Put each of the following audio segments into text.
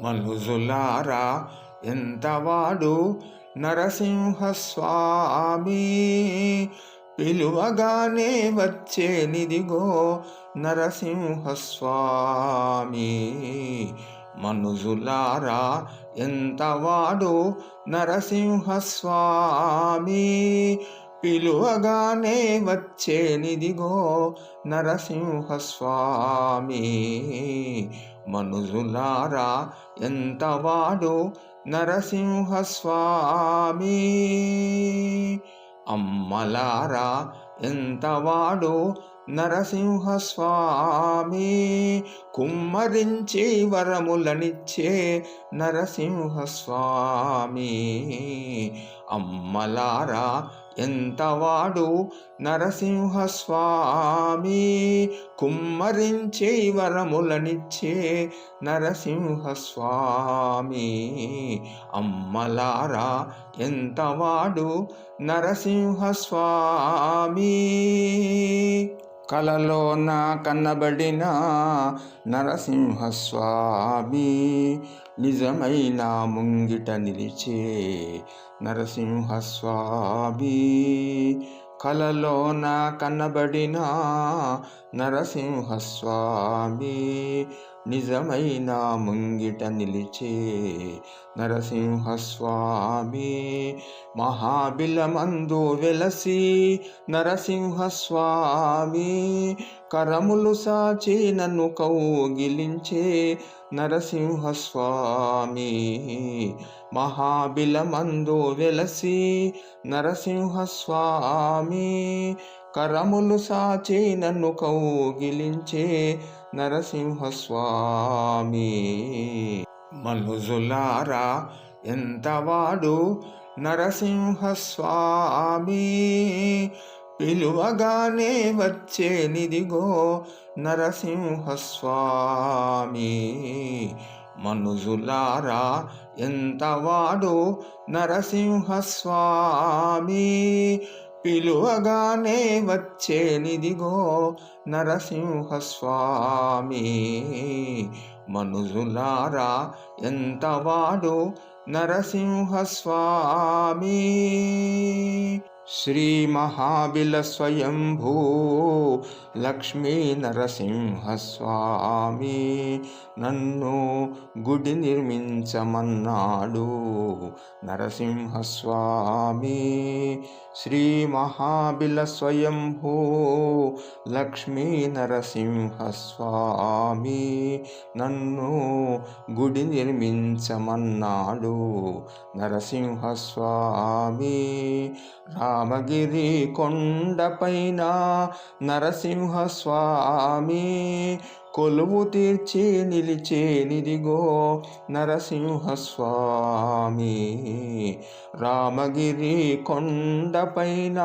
మనుజులారా ఎంతవాడు నరసింహస్వామి? పిలువగానే వచ్చేనిదిగో నరసింహస్వామి. మనుజులారా ఎంతవాడు నరసింహస్వామి? పిలువగానే వచ్చేనిదిగో నరసింహస్వామి. మనుజులారా ఎంతవాడు నరసింహస్వామి? అమ్మలారా ఎంతవాడు నరసింహస్వామి? కుమ్మరించి వరములనిచ్చే నరసింహస్వామి. అమ్మలారా ఎంతవాడు నరసింహస్వామి? కుమ్మరించే వరములనిచ్చే నరసింహస్వామి. అమ్మలారా ఎంతవాడు నరసింహస్వామి? కలలోన కన్నబడిన నరసింహస్వామి. నిజమైన ముంగిట నిలిచే నరసింహస్వామి కలలోన కనబడినా నరసింహస్వామి నిజమైన ముంగిట నిలిచే నరసింహస్వామి మహాబిలమందు వెలసి నరసింహస్వామి కరములు సాచి నన్ను కౌగిలించే నరసింహస్వామి మహాబిలమందు వెలసి నరసింహస్వామి కరములు సాచి నన్ను కౌగిలించే నరసింహస్వామి. మనుజులారా ఎంతవాడు నరసింహస్వామి? పిలువగానే వచ్చేనిదిగో నరసింహస్వామి. మనుజులారా ఎంతవాడు నరసింహస్వామి? పిలువగానే వచ్చేనిదిగో నరసింహస్వామి. మనుజులారా ఎంతవాడు నరసింహస్వామి? శ్రీ మహాబిల స్వయంభూ లక్ష్మీ నరసింహస్వామి నన్ను గుడి నిర్మించమన్నాడు. నరసింహస్వామి శ్రీ మహాబిల స్వయంభూ లక్ష్మీ నరసింహస్వామి నన్ను గుడి నిర్మించమన్నాడు. నరసింహస్వామి రామగిరి కొండపైన నరసింహ నరసింహస్వామి కొలువు తీర్చి నిలిచేనిదిగో నరసింహస్వామి. రామగిరి కొండపైన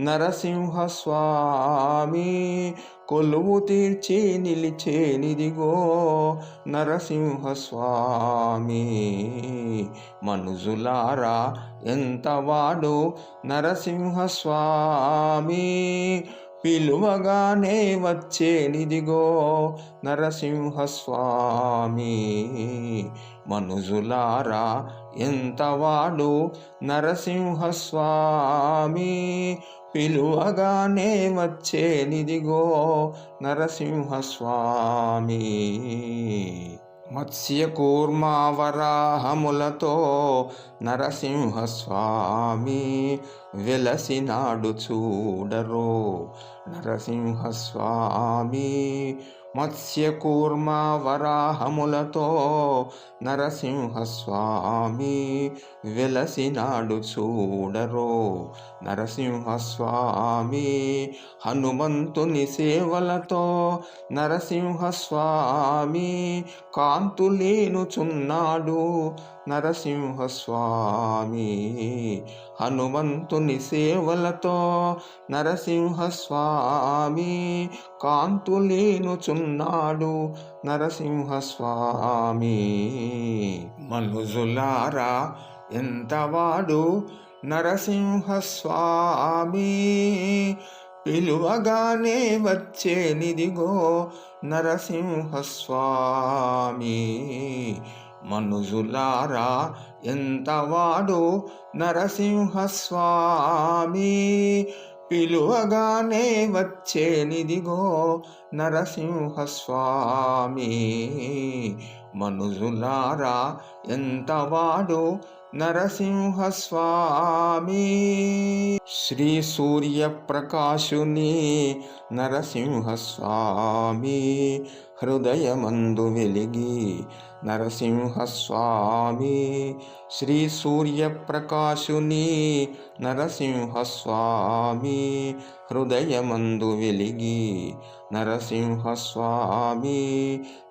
నరసింహస్వామి కొలువు తీర్చి నిలిచేనిదిగో నరసింహస్వామి. మనుజులారా ఎంతవాడు నరసింహస్వామి? పిలువగానే వచ్చేనిదిగో నరసింహస్వామి. మనుజులారా ఎంతవాడు నరసింహస్వామి? పిలువగానే వచ్చేనిదిగో నరసింహస్వామి. మత్స్యకూర్మావరాహములతో నరసింహస్వామి వెలసినాడు చూడరో. నరసింహస్వామి మత్స్యకూర్మ వరాహములతో నరసింహస్వామి వెలసినాడు చూడరో. నరసింహస్వామి హనుమంతుని సేవలతో నరసింహస్వామి కాంతులేనుచున్నాడు. నరసింహస్వామి హనుమంతుని సేవలతో నరసింహస్వామి కాంతులేనుచున్నాడు నరసింహస్వామి. మనుజులారా ఎంతవాడు నరసింహస్వామి? పిలువగానే వచ్చేనిదిగో నరసింహస్వామి. మనుజులారా ఎంతవాడు నరసింహస్వామి? పిలువగానే వచ్చేనిదిగో నరసింహస్వామి. మనుజులారా ఎంతవాడు నరసింహస్వామి? శ్రీ సూర్యప్రకాశుని నరసింహస్వామి. హృదయమందు వెలిగి నరసింహస్వామి శ్రీ సూర్యప్రకాశుని నరసింహస్వామి. హృదయమందు వెలిగి నరసింహస్వామి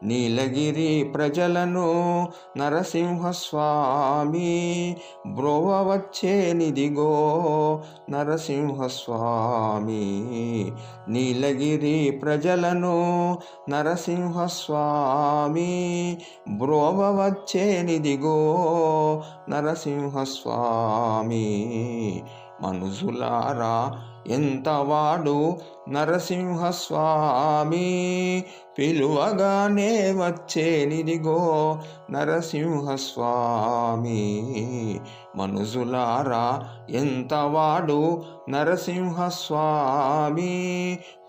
నీలగిరి ప్రజలను నరసింహస్వామి బ్రోవ వచ్చేనిదిగో నరసింహస్వామి నీలగిరి ప్రజలను నరసింహస్వామి బ్రోవ వచ్చేనిదిగో నరసింహస్వామి మనుషులారా ఎంతవాడు నరసింహస్వామి? పిలువగానే వచ్చేనిదిగో నరసింహస్వామి. మనుజులారా ఎంతవాడు నరసింహస్వామి?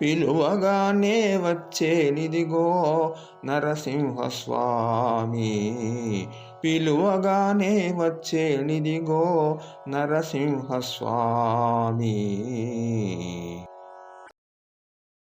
పిలువగానే వచ్చేనిదిగో నరసింహస్వామి. పిలువగానే వచ్చేనిదిగో నరసింహస్వామి.